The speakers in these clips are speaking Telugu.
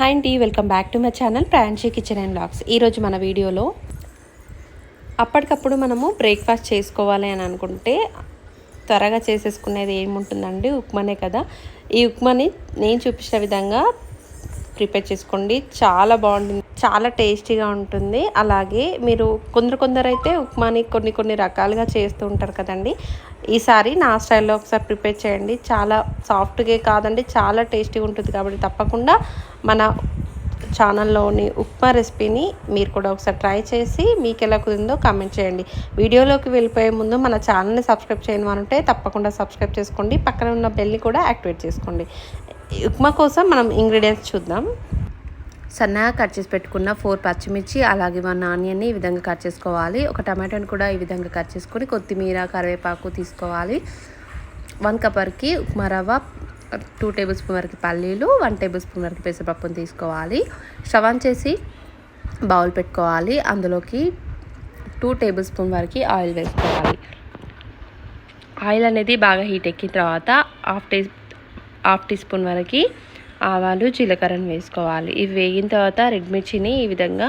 హాయ్ అండి welcome back to my channel Pranchi kitchen and blogs ఈరోజు మన వీడియోలో అప్పటికప్పుడు మనము బ్రేక్ఫాస్ట్ చేసుకోవాలి అని అనుకుంటే త్వరగా చేసేసుకునేది ఏముంటుందండి? ఉప్మానే కదా. ఈ ఉప్మాని నేను చూపించిన విధంగా ప్రిపేర్ చేసుకోండి. చాలా బాగుంటుంది. చాలా టేస్టీగా ఉంటుంది. అలాగే మీరు కొందరు కొందరు అయితే ఉప్మాని కొన్ని కొన్ని రకాలుగా చేస్తూ ఉంటారు కదండి. ఈసారి నా స్టైల్లో ఒకసారి ప్రిపేర్ చేయండి. చాలా సాఫ్ట్గా కాదండి. చాలా టేస్టీగా ఉంటుంది కాబట్టి తప్పకుండా మన ఛానల్లోని ఉప్మా రెసిపీని మీరు కూడా ఒకసారి ట్రై చేసి మీకు ఎలా కుదిరిందో కామెంట్ చేయండి. వీడియోలోకి వెళ్ళిపోయే ముందు మన ఛానల్ని సబ్స్క్రైబ్ చేయను అనుంటే ఉంటే తప్పకుండా సబ్స్క్రైబ్ చేసుకోండి. పక్కన ఉన్న బెల్ని కూడా యాక్టివేట్ చేసుకోండి. ఉప్మా కోసం మనం ఇంగ్రీడియంట్స్ చూద్దాం. సన్నగా కట్ చేసి పెట్టుకున్న ఫోర్ పచ్చిమిర్చి అలాగే వన్ ఆనియన్ని ఈ విధంగా కట్ చేసుకోవాలి. ఒక టమాటోని కూడా ఈ విధంగా కట్ చేసుకొని కొత్తిమీర కరివేపాకు తీసుకోవాలి. వన్ కప్ ఉప్మా రవ్వ టూ టేబుల్ స్పూన్ వరకు పల్లీలు వన్ టేబుల్ స్పూన్ వరకు పెసరపప్పును తీసుకోవాలి. స్టవ్ ఆన్ చేసి బౌల్ పెట్టుకోవాలి. అందులోకి టూ టేబుల్ స్పూన్ వరకు ఆయిల్ వేసుకోవాలి. ఆయిల్ అనేది బాగా హీట్ ఎక్కిన తర్వాత half tea half teaspoon వరకు ఆవాలు జీలకర్రను వేసుకోవాలి. ఇవి వేగిన తర్వాత రెడ్ మిర్చిని ఈ విధంగా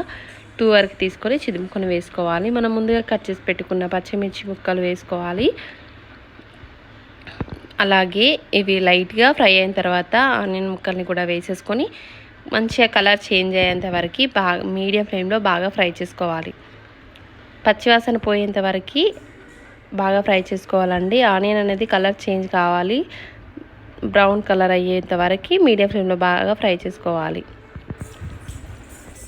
టూ వరకు తీసుకొని చిదుముకొని వేసుకోవాలి. మనం ముందుగా కట్ చేసి పెట్టుకున్న పచ్చిమిర్చి ముక్కలు వేసుకోవాలి. అలాగే ఇవి లైట్గా ఫ్రై అయిన తర్వాత ఆనియన్ ముక్కల్ని కూడా వేసేసుకొని మంచిగా కలర్ చేంజ్ అయ్యేంత వరకు బాగా మీడియం ఫ్లేమ్లో బాగా ఫ్రై చేసుకోవాలి. పచ్చివాసన పోయేంత వరకు బాగా ఫ్రై చేసుకోవాలండి. ఆనియన్ అనేది కలర్ చేంజ్ కావాలి. బ్రౌన్ కలర్ అయ్యేంత వరకు మీడియం ఫ్లేమ్లో బాగా ఫ్రై చేసుకోవాలి.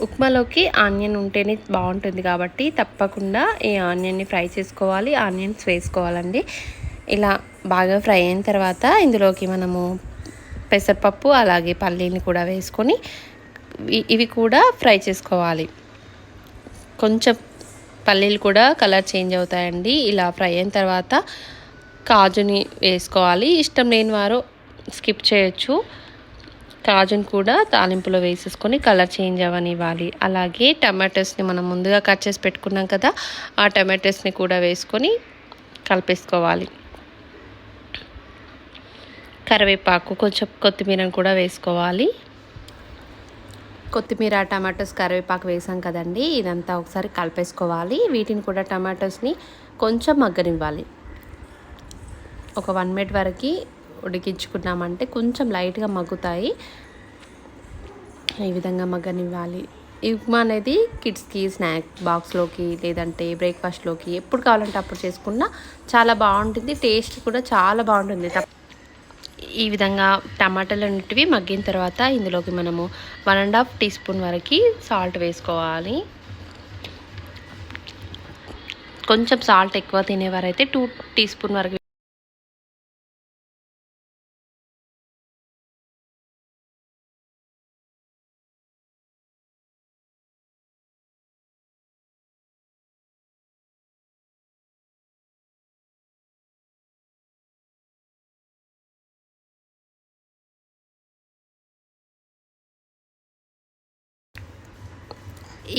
ఉప్మాలోకి ఆనియన్ ఉంటేనే బాగుంటుంది కాబట్టి తప్పకుండా ఈ ఆనియన్ని ఫ్రై చేసుకోవాలి ఆనియన్స్ వేసుకోవాలండి. ఇలా బాగా ఫ్రై అయిన తర్వాత ఇందులోకి మనము పెసరపప్పు అలాగే పల్లీని కూడా వేసుకొని ఇవి కూడా ఫ్రై చేసుకోవాలి. కొంచెం పల్లీలు కూడా కలర్ చేంజ్ అవుతాయండి. ఇలా ఫ్రై అయిన తర్వాత కాజుని వేసుకోవాలి. ఇష్టం లేని వారు స్కిప్ చేయొచ్చు. కాజుని కూడా తాలింపులో వేసేసుకొని కలర్ చేంజ్ అవనివ్వాలి అలాగే టమాటోస్ని మనం ముందుగా కట్ చేసి పెట్టుకున్నాం కదా ఆ టమాటోస్ని కూడా వేసుకొని కలిపేసుకోవాలి. కరివేపాకు కొంచెం కొత్తిమీరను కూడా వేసుకోవాలి. కొత్తిమీర టమాటోస్ కరివేపాకు వేసాం కదండి. ఇదంతా ఒకసారి కలిపేసుకోవాలి. వీటిని కూడా టమాటోస్ని కొంచెం మగ్గనివ్వాలి. ఒక వన్ మినిట్ వరకు ఉడికించుకున్నామంటే కొంచెం లైట్గా మగ్గుతాయి. ఈ విధంగా మగ్గనివ్వాలి. ఈ ఉప్మా అనేది కిడ్స్కి స్నాక్ బాక్స్లోకి లేదంటే బ్రేక్ఫాస్ట్లోకి ఎప్పుడు కావాలంటే అప్పుడు చేసుకున్నా చాలా బాగుంటుంది. టేస్ట్ కూడా చాలా బాగుంటుంది. ఈ విధంగా టమాటాలు అనేటివి మగ్గిన తర్వాత ఇందులోకి మనము one and half teaspoon వరకు సాల్ట్ వేసుకోవాలి. కొంచెం సాల్ట్ ఎక్కువ తినేవారైతే టూ టీ స్పూన్ వరకు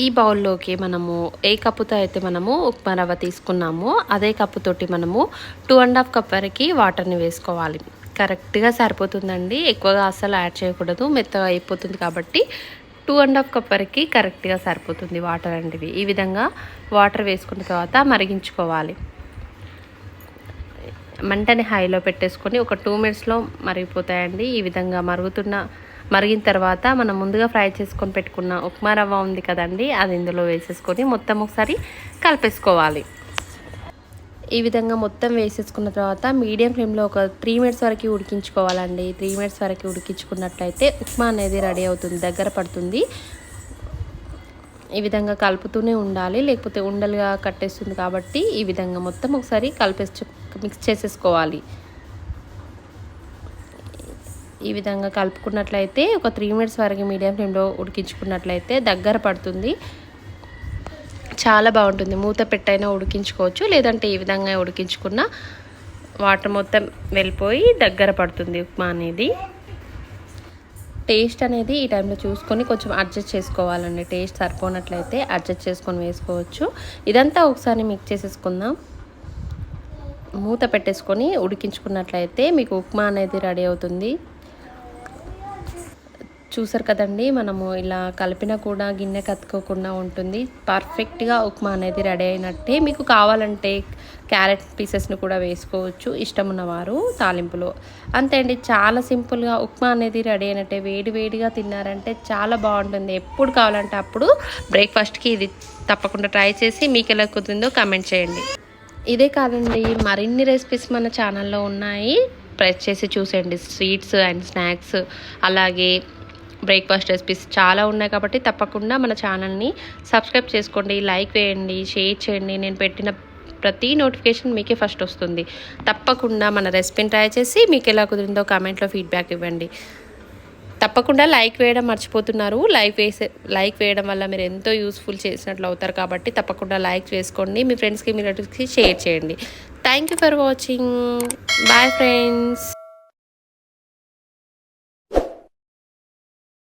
ఈ బౌల్లోకి మనము ఏ కప్పుతో అయితే మనము ఉప్మా రవ్వ తీసుకున్నామో అదే కప్పుతోటి మనము టూ అండ్ హాఫ్ కప్ వరకు వాటర్ని వేసుకోవాలి. కరెక్ట్గా సరిపోతుందండి. ఎక్కువగా అసలు యాడ్ చేయకూడదు. మెత్తగా అయిపోతుంది కాబట్టి టూ అండ్ హాఫ్ కప్ వరకు కరెక్ట్గా సరిపోతుంది వాటర్ అనేవి ఈ విధంగా వాటర్ వేసుకున్న తర్వాత మరిగించుకోవాలి. మంటని హైలో పెట్టేసుకొని ఒక టూ మినిట్స్లో మరిగిపోతాయండి. ఈ విధంగా మరుగుతున్న మరిగిన తర్వాత మనం ముందుగా ఫ్రై చేసుకొని పెట్టుకున్న ఉప్మా రవ్వ ఉంది కదండి అది ఇందులో వేసేసుకొని మొత్తం ఒకసారి కలిపేసుకోవాలి. ఈ విధంగా మొత్తం వేసేసుకున్న తర్వాత మీడియం ఫ్లేమ్లో ఒక త్రీ మినిట్స్ వరకు ఉడికించుకోవాలండి. త్రీ మినిట్స్ వరకు ఉడికించుకున్నట్లయితే ఉప్మా అనేది రెడీ అవుతుంది దగ్గర పడుతుంది. ఈ విధంగా కలుపుతూనే ఉండాలి లేకపోతే ఉండలుగా కట్టేస్తుంది కాబట్టి ఈ విధంగా మొత్తం ఒకసారి కలిపేసి మిక్స్ చేసేసుకోవాలి. ఈ విధంగా కలుపుకున్నట్లయితే ఒక త్రీ మినిట్స్ వరకు మీడియం ఫ్లేమ్లో ఉడికించుకున్నట్లయితే దగ్గర పడుతుంది. చాలా బాగుంటుంది. మూత పెట్టైనా ఉడికించుకోవచ్చు. లేదంటే ఈ విధంగా ఉడికించుకున్న వాటర్ మొత్తం వెళ్ళిపోయి దగ్గర పడుతుంది ఉప్మా అనేది. టేస్ట్ అనేది ఈ టైంలో చూసుకొని కొంచెం అడ్జస్ట్ చేసుకోవాలండి. టేస్ట్ సరిపోనట్లయితే అడ్జస్ట్ చేసుకొని వేసుకోవచ్చు. ఇదంతా ఒకసారి మిక్స్ చేసేసుకుందాం. మూత పెట్టేసుకొని ఉడికించుకున్నట్లయితే మీకు ఉప్మా అనేది రెడీ అవుతుంది. చూసారు కదండి మనము ఇలా కలిపినా కూడా గిన్నె కత్తుకోకుండా ఉంటుంది. పర్ఫెక్ట్గా ఉప్మా అనేది రెడీ అయినట్టే. మీకు కావాలంటే క్యారెట్ పీసెస్ని కూడా వేసుకోవచ్చు. ఇష్టం ఉన్నవారు తాలింపులో. అంతే అండి చాలా సింపుల్గా ఉప్మా అనేది రెడీ అయినట్టే. వేడి వేడిగా తిన్నారంటే చాలా బాగుంటుంది. ఎప్పుడు కావాలంటే అప్పుడు బ్రేక్ఫాస్ట్కి ఇది తప్పకుండా ట్రై చేసి మీకు ఎలా కుదిరిందో కామెంట్ చేయండి. ఇదే కాదండి మరిన్ని రెసిపీస్ మన ఛానల్లో ఉన్నాయి. ప్రెస్ చేసి చూసేయండి. స్వీట్స్ అండ్ స్నాక్స్ అలాగే బ్రేక్ఫాస్ట్ రెసిపీస్ చాలా ఉన్నాయి కాబట్టి తప్పకుండా మన ఛానల్ని సబ్స్క్రైబ్ చేసుకోండి లైక్ వేయండి షేర్ చేయండి. నేను పెట్టిన ప్రతి నోటిఫికేషన్ మీకే ఫస్ట్ వస్తుంది. తప్పకుండా మన రెసిపీని ట్రై చేసి మీకు ఎలా కుదిరిందో కామెంట్లో ఫీడ్బ్యాక్ ఇవ్వండి. తప్పకుండా లైక్ వేయడం మర్చిపోతున్నారు. లైక్ వేసే లైక్ వేయడం వల్ల మీరు ఎంతో యూస్ఫుల్ చేసినట్లు అవుతారు కాబట్టి తప్పకుండా లైక్ చేసుకోండి మీ ఫ్రెండ్స్కి మీ రిలేటివ్స్కి షేర్ చేయండి. Thank you for watching. Bye friends.